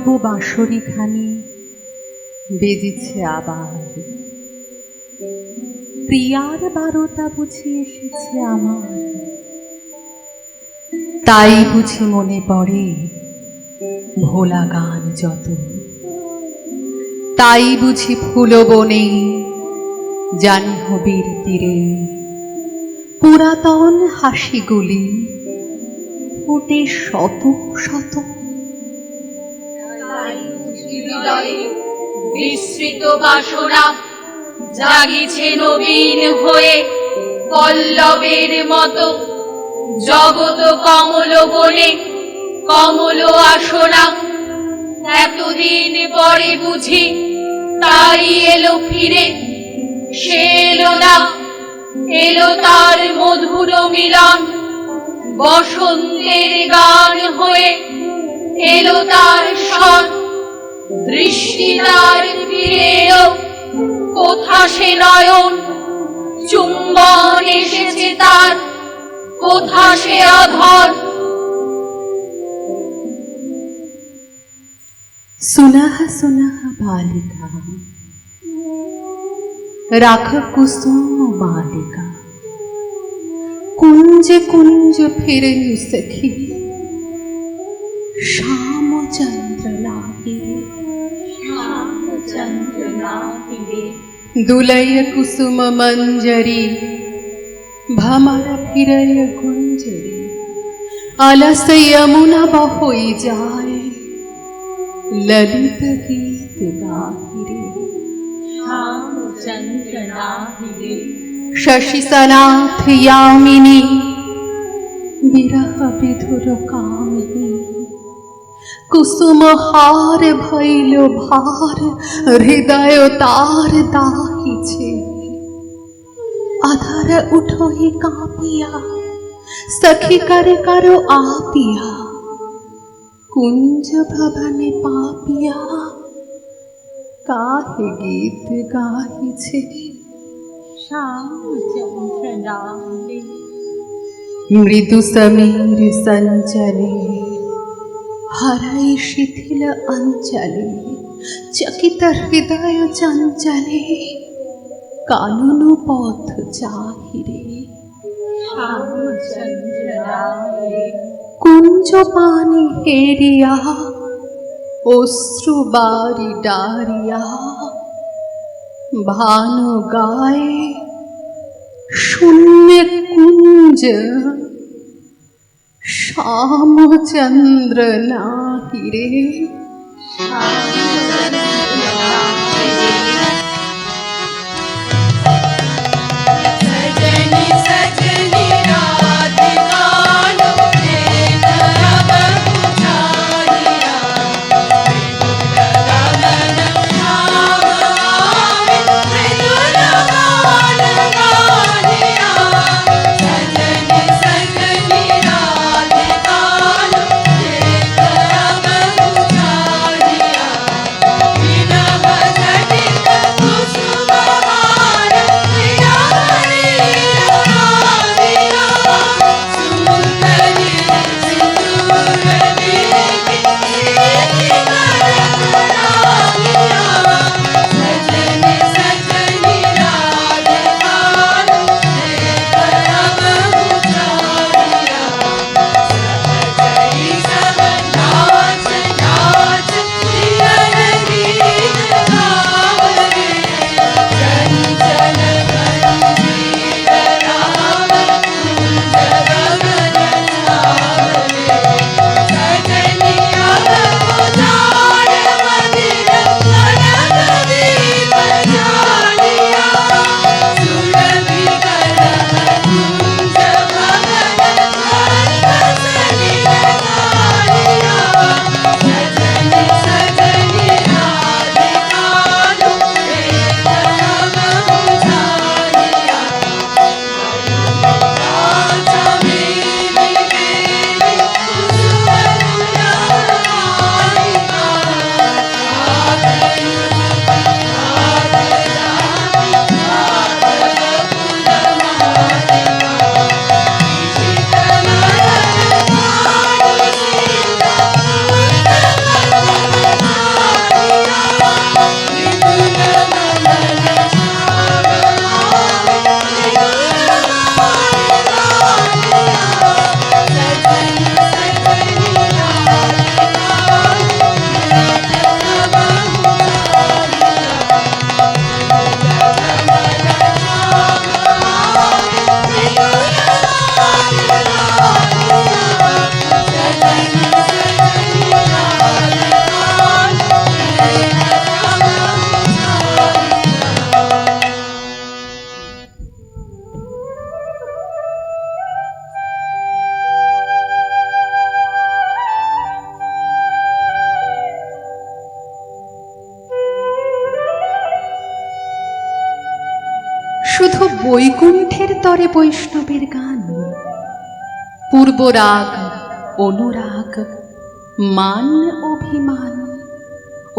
নীরব বাঁশরিখানি বেজেছে আবার। প্রিয়ার বারোটা বুঝি এসেছে আমার। তাই বুঝি মনে পড়ে ভোলা গান যত। তাই বুঝি ফুল বনে জানি হবির তীরে। পুরাতন হাসিগুলি ফুটে শত শত বিস্মৃত বাসনা। জাগিছে নবীন হয়ে পল্লবের মতো। জগত কমল বনে কমল আসনা। এতদিন পরে বুঝি তাই এলো ফিরে। সে এলো না, এলো তার মধুর মিলন। বসন্তের গান হয়ে এলো তার স্বর। দৃষ্টি তার ফিরে এলো কোথা সে নয়ন চুম্বন এসেছে তার কোথা সে অধর सुनह सुनह बालिका राख कुसुम मालिका कुंज कुंज फिरे सखी श्याम चंद्र দুলয় কুসুম মঞ্জরি ভ্রমর ফিরয় কুঞ্জরি আলস যমুনা বহই যায় ললিত গীত গাহিরে শশি সনাথ ইয়ামিনী বিরহ বিধুর কামিনী কুসুম হার ভৈল ভার হৃদয় তার দাহিছে। আধার উঠোহি কাঁপিয়া সখী করে করো আপিয়া। কুঞ্জ ভবনে পাপিয়া কাহে গীত গাহিছে? মৃদু সমীর সঞ্চলে হরাই শিথিল অঞ্চলে, চকিত হৃদয় চঞ্চলে, কানন পথ চাহিরে। কুঞ্জ পানি হেরিয়া অশ্রু বাড়ি ডারিয়া ভানু গায়ে শূন্য কুঞ্জ শ্যামচন্দ্র নাহিরে তরে বৈষ্ণবের গান। পূর্বরাগ, অনুরাগ, মান অভিমান,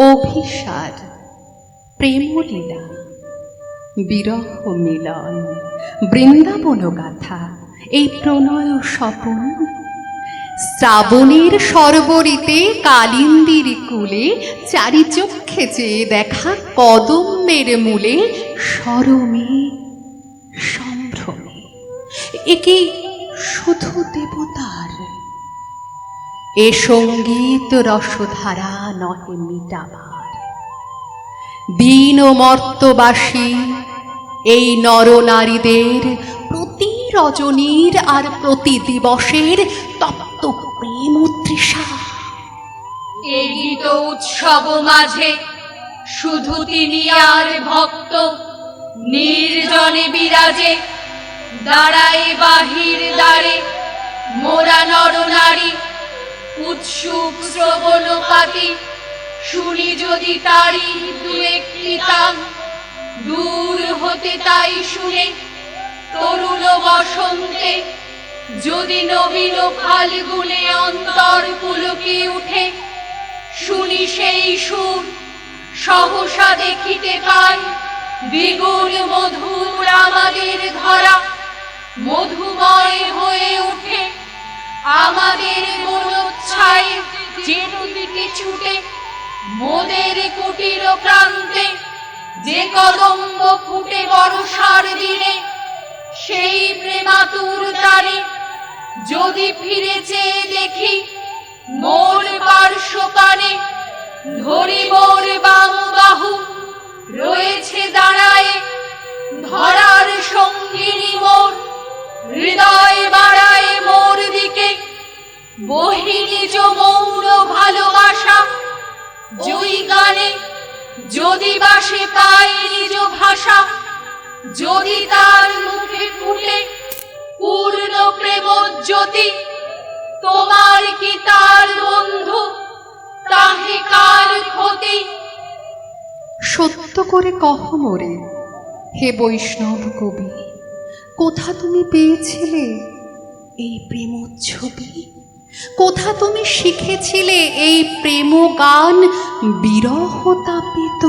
অভিসার, প্রেমলীলা, বিরহ মিলন, বৃন্দাবন গাথা, এই প্রণয় স্বপন। শ্রাবণের সর্বরিতে কালিন্দির কুলে চারি চক্ষে চেয়ে দেখা কদম্বের মূলে সরমে সম্ভ্রমে এ শুধু দেবতার। এ সংগীত রসধারা নহে মিটাবার। দীন ও মর্তবাসী, এই নরনারীদের প্রতি রজনীর আর প্রতি দিবসের তপ্ত প্রেম তৃষা এই গীত উৎসব মাঝে শুধু তিনি আর ভক্ত, নির্জনে বিরাজে দাঁড়ায় বাহির দ্বারে, মোরা নর নারী, উৎসুক শ্রবণ পাতি শুনি যদি তারি দু একটি তান দূর হতে তাই শুনে, তরুণ বসন্তে যদি নবীন ফাল্গুনে অন্তর পুলকে উঠে, শুনি সেই সুর, সহসা দেখিতে পাই, দ্বিগুণ মধুর আমাদের ধরা। মধুময় হয়ে উঠে আমাদের মনোচ্ছায় যেদিকে ছুটে মোদের কুটির প্রান্তে যে কদম্ব ফুটে বর্ষার দিনে, সেই প্রেমাতুর দ্বারে যদি ফিরে চেয়ে দেখি, মোর পার্শ্বকানে ধরি মোর বাম সত্য করে কহ মোরে। হে বৈষ্ণব কবি, কোথা তুমি পেয়েছিলে এই প্রেম ছবি কোথা তুমি শিখেছিলে এই প্রেম গান বিরহ তাপিত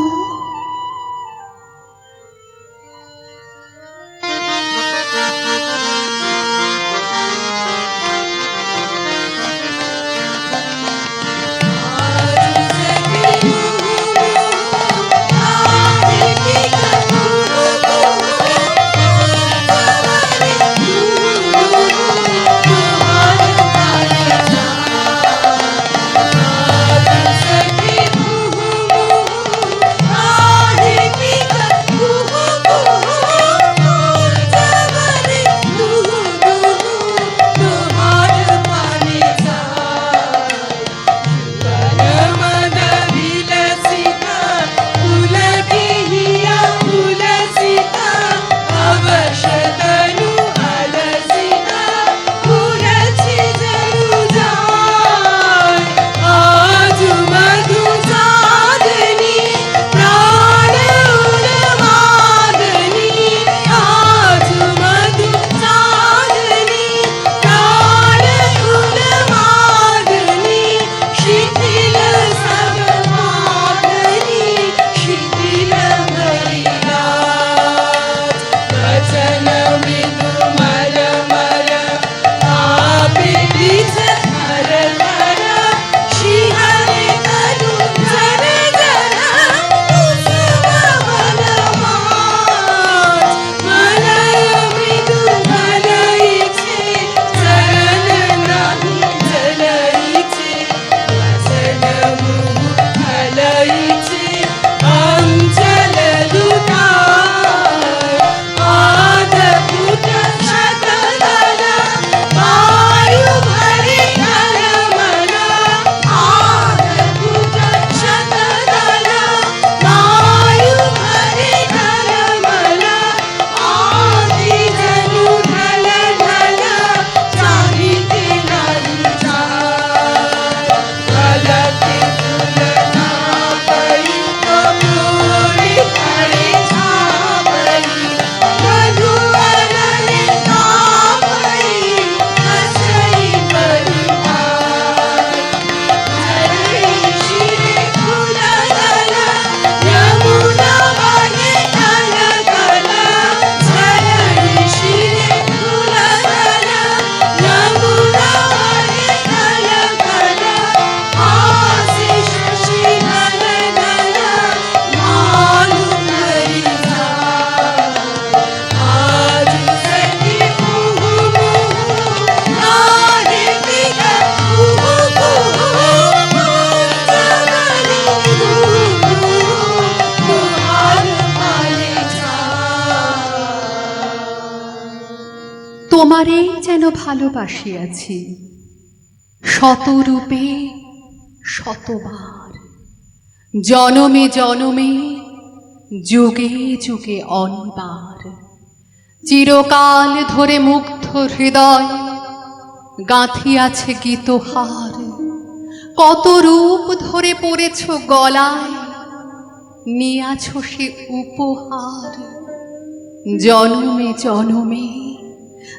ভালোবাসিয়াছি শতরূপে শতবার। জনমে জনমে, যুগে যুগে অনিবার। চিরকাল ধরে মুগ্ধ হৃদয়, গাঁথিয়াছে গীতহার কত রূপ ধরে পড়েছ গলায়, নিয়াছ সে উপহার। জনমে জনমে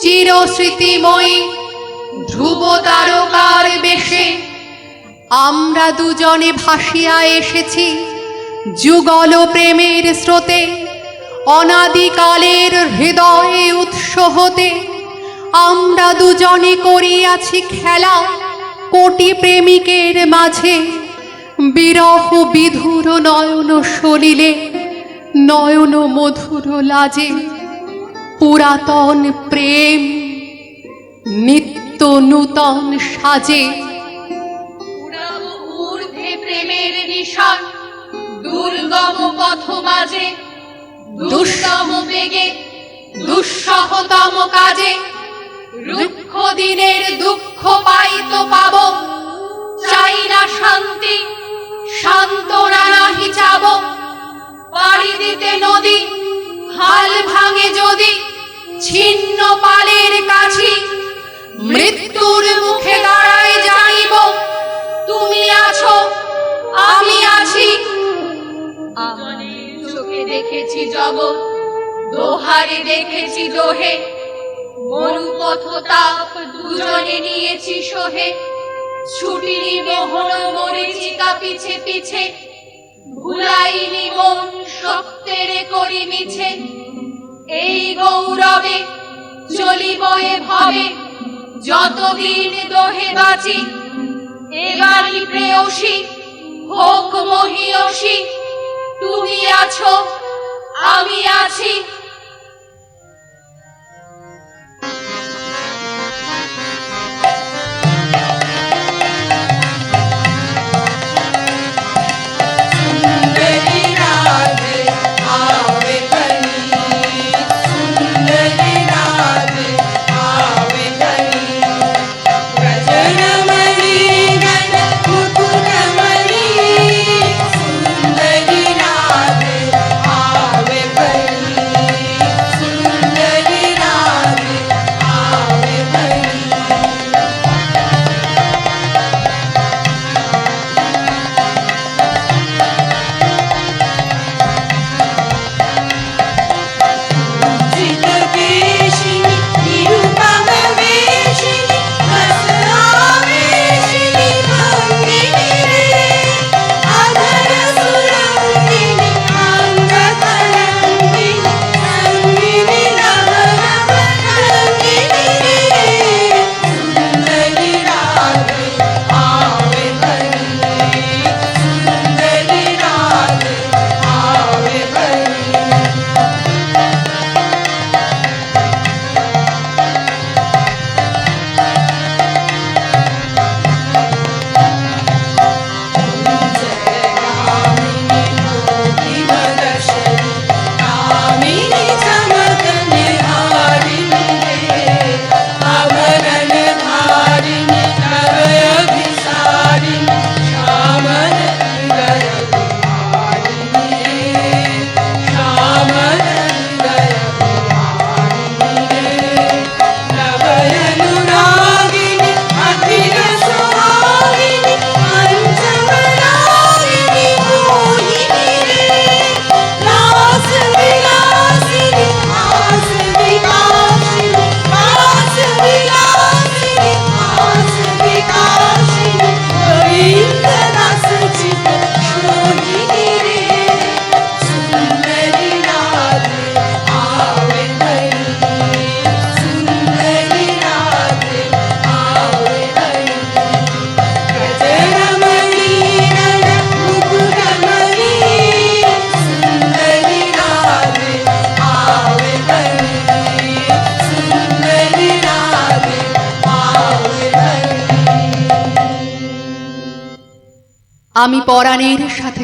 চিরস্মৃতিময়ী ধ্রুব তারকার বেশে। আমরা দুজনে ভাসিয়া এসেছি যুগল প্রেমের স্রোতে, অনাদিকালের হৃদয়ে উৎস হতে। আমরা দুজনে করিয়াছি খেলা কোটি প্রেমিকের মাঝে। বিরহ বিধুর নয়ন সলিলে, নয়ন মধুর লাজে। পুরাতন প্রেম, নিত্য নূতন সাজে। ঊর্ধ্বে প্রেমের নিশান, দুর্গম পথ মাঝে দুঃসম বেগে, দুঃসহতম কাজে। রুক্ষ দিনের দুঃখ পাইত পাব, চাই না শান্তি সান্ত্বনা নাহি চাব। পাড়ি দিতে নদী হাল ভাঙে যদি ছিন্ন পালের কাছি, মৃত্যুর মুখে দাঁড়ায় জানিব, তুমি আছো, আমি আছি। চোখে দেখেছি জগৎ, দোহারে দেখেছি দোহে। মরুপথ তাপ দুজনে নিয়েছি সোহে। ছুটিনি মোহন মরিচিকা পিছে পিছে। ভুলাইনি মন সত্যের করি মিছে। এই গৌরবে চলিব এ ভাবে, যতদিন দোহে বাঁচি, এবারই প্রেয়সী হোক মহিয়সী। তুমি আছো, আমি আছি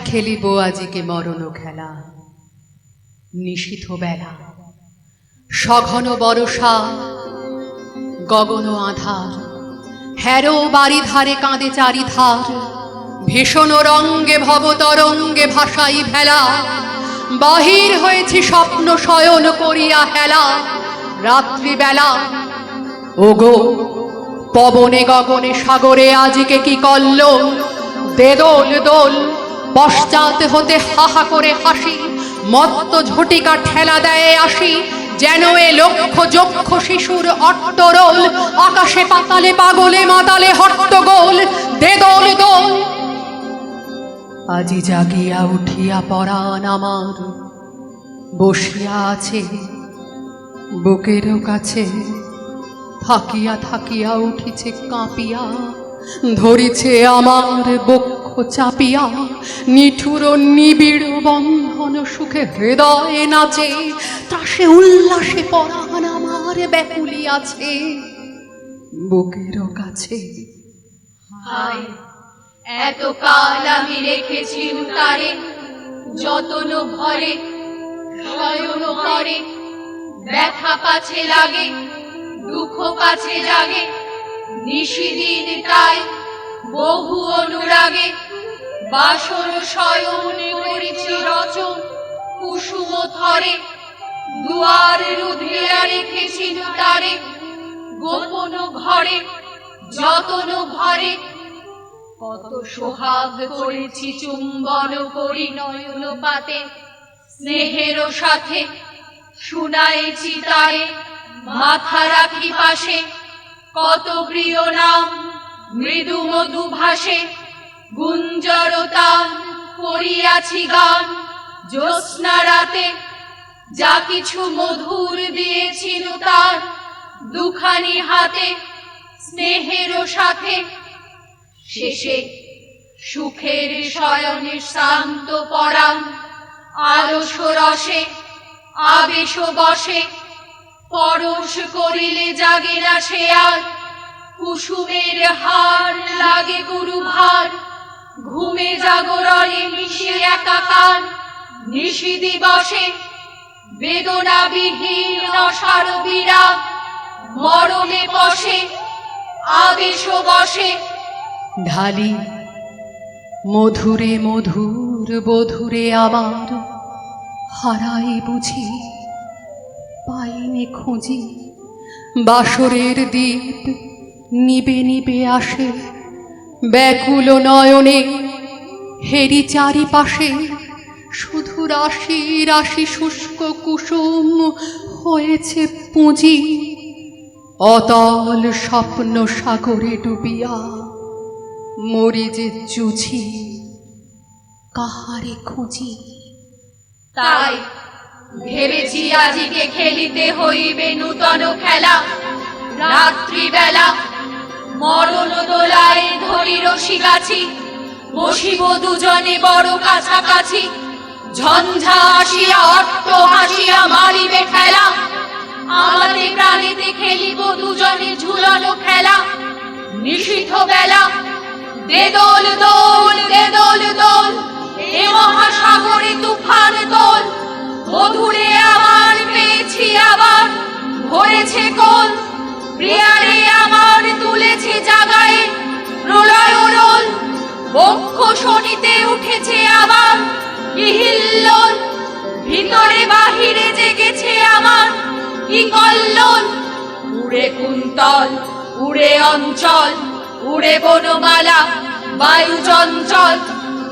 খেলিব আজিকে মরণ খেলা নিশীথ বেলা। সঘন বরষা, গগন আধার। হ্যারো বাড়ি ধারে কাঁদে চারিধার। ভীষণ রঙ্গে ভবতরঙ্গে ভাসাই ভেলা। বাহির হয়েছি স্বপ্ন শয়ন করিয়া হেলা। রাত্রিবেলা, ওগো, পবনে গগনে সাগরে আজকে কি করল দে দোল দোল পশ্চাৎ হতে হাহা করে হাসি, মত্ত ঝটিকা ঠেলা দেয় আসি, যেন এ লক্ষ যক্ষ শিশুর অট্টরোল, আকাশে পাতালে পাগলে মাতালে হট্টগোল দে দোল। আজি জাগিয়া উঠিয়া পরাণ আমার, বসিয়া আছে বুকেরও কাছে, থাকিয়া থাকিয়া উঠিছে কাঁপিয়া, ধরিছে আমার বক্ষ চাপিয়া নিঠুর নিবিড় বন্ধন সুখে হৃদয় নাচে, ত্রাসে উল্লাসে পরাণ আমার ব্যাকুলি আছে। বুকেরও কাছে এত কাল আমি রেখেছি তারে যতন ভরে, শয়ন করে, ব্যথা কাছে লাগে, দুঃখ কাছে জাগে, নিশিদিন তাই বহু অনুরাগে বাসর শয়ন করেছি রচন, কুসুম থরে দুয়ার রুধিয়া রেখেছি তারে গোপন ঘরে, যতন ভরে। কত সোহাগ করেছি চুম্বন করি নয়ন পাতে স্নেহের সাথে শুনাইছি তারে, মাথা রাখি পাশে, কত প্রিয় নাম মৃদু মধু ভাসে গুঞ্জরতান করিয়াছি গান। জ্যোৎস্না রাতে যা কিছু মধুর দিয়েছিল তার, দুখানি হাতে স্নেহের সাথে। শেষে সুখের শয়নে শান্ত পরাম আলস রসে, আবেশ বসে, পরশ করিলে জাগে সে আর। কুসুমের হার লাগে গুরু ভার ঘুমে জাগরণে মিশে একাকার। নিশি দিবসে বেদনাবিহীন অসার বিরাম মরণে বসে, আবেশ বসে। ঢালি, মধুরে মধুর, বধুরে আমার। হারাই বুঝি, পাইনি খুঁজি বাসরের দ্বীপ নিবে নিবে আসে। ব্যাকুল নয়নে হেরি চারিপাশে। শুধু রাশি রাশি শুষ্ক কুসুম হয়েছে পুঁজি। অতল স্বপ্ন সাগরে ডুবিয়া মরি যে জুঝি কাহারে খুঁজি? তাই ভেবেছি আজিকে খেলিতে হইবে নূতন খেলা। রাত্রিবেলা মরণ দোলায় ধরি রশি বসিব দুজনে বড় কাছাকাছি। ঝঞ্ঝা আসিয়া, অট্ট হাসিয়া মারিবে খেলা। আমাদের প্রাণীতে খেলিব দুজনে ঝুলানো খেলা। নিষিদ্ধ বেলা দে দোল দোল দে দোল, এ মহাসাগরে তুফান দোল মধুরে আমার পেয়েছি আবার, ভরেছে কোল। প্রিয়ারে আমার তুলেছে জাগায়। প্রলয় রোল বক্ষ শনিতে উঠেছে আবার ইহিল্লোল, ভিতরে বাহিরে জেগেছে আমার। কি কল্লোল, উড়ে কুন্তল, উড়ে অঞ্চল, উড়ে বনমালা, বায়ু চঞ্চল।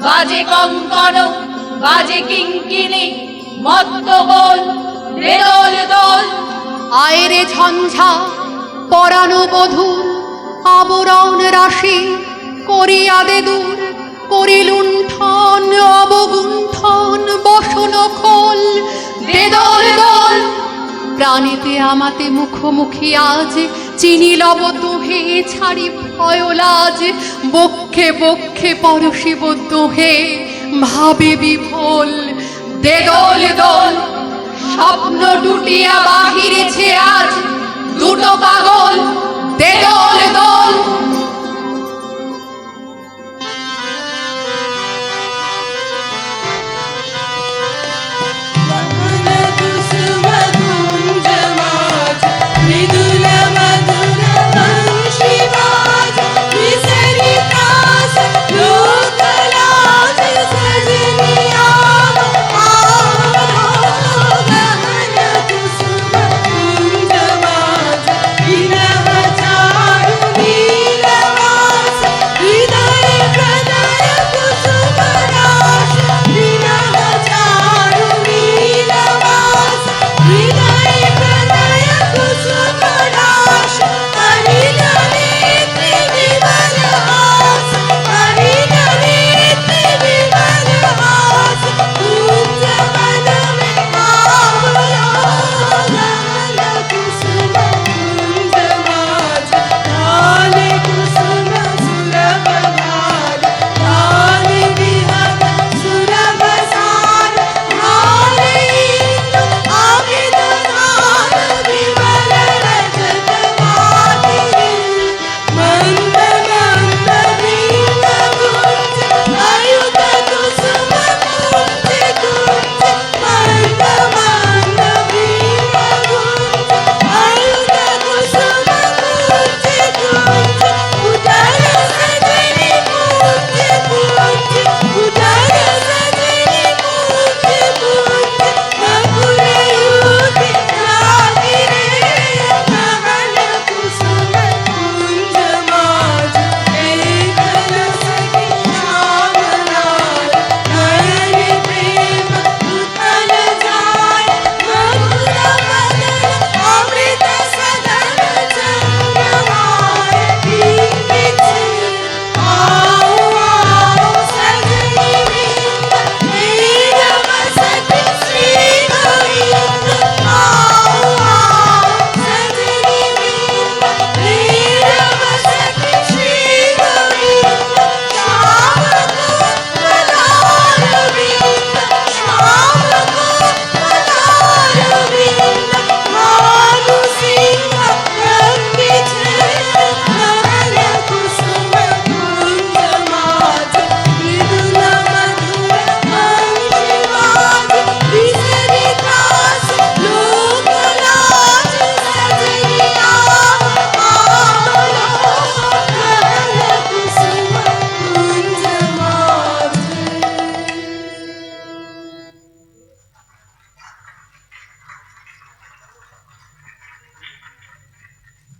বাজে কঙ্কন, বাজে কিঙ্কিনি মত্ত গোল রেদোল দোল। আয়রে ঝঞ্ঝা পরানো বধুর আবরণ রাশি, করিয়া দে দূর করি লুণ্ঠন অবগুণ্ঠন বসন খোল, দে দোল প্রাণীতে আমাতে মুখোমুখি আজ চিনি লব তোহে, ছাড়ি ভয়লাজ বক্ষে বক্ষে পরশিব দোহে ভাবে বিফল দে দল, দোল। স্বপ্ন টুটিয়া বাহিরেছে আজ দুটো পাগল দে দোল দোল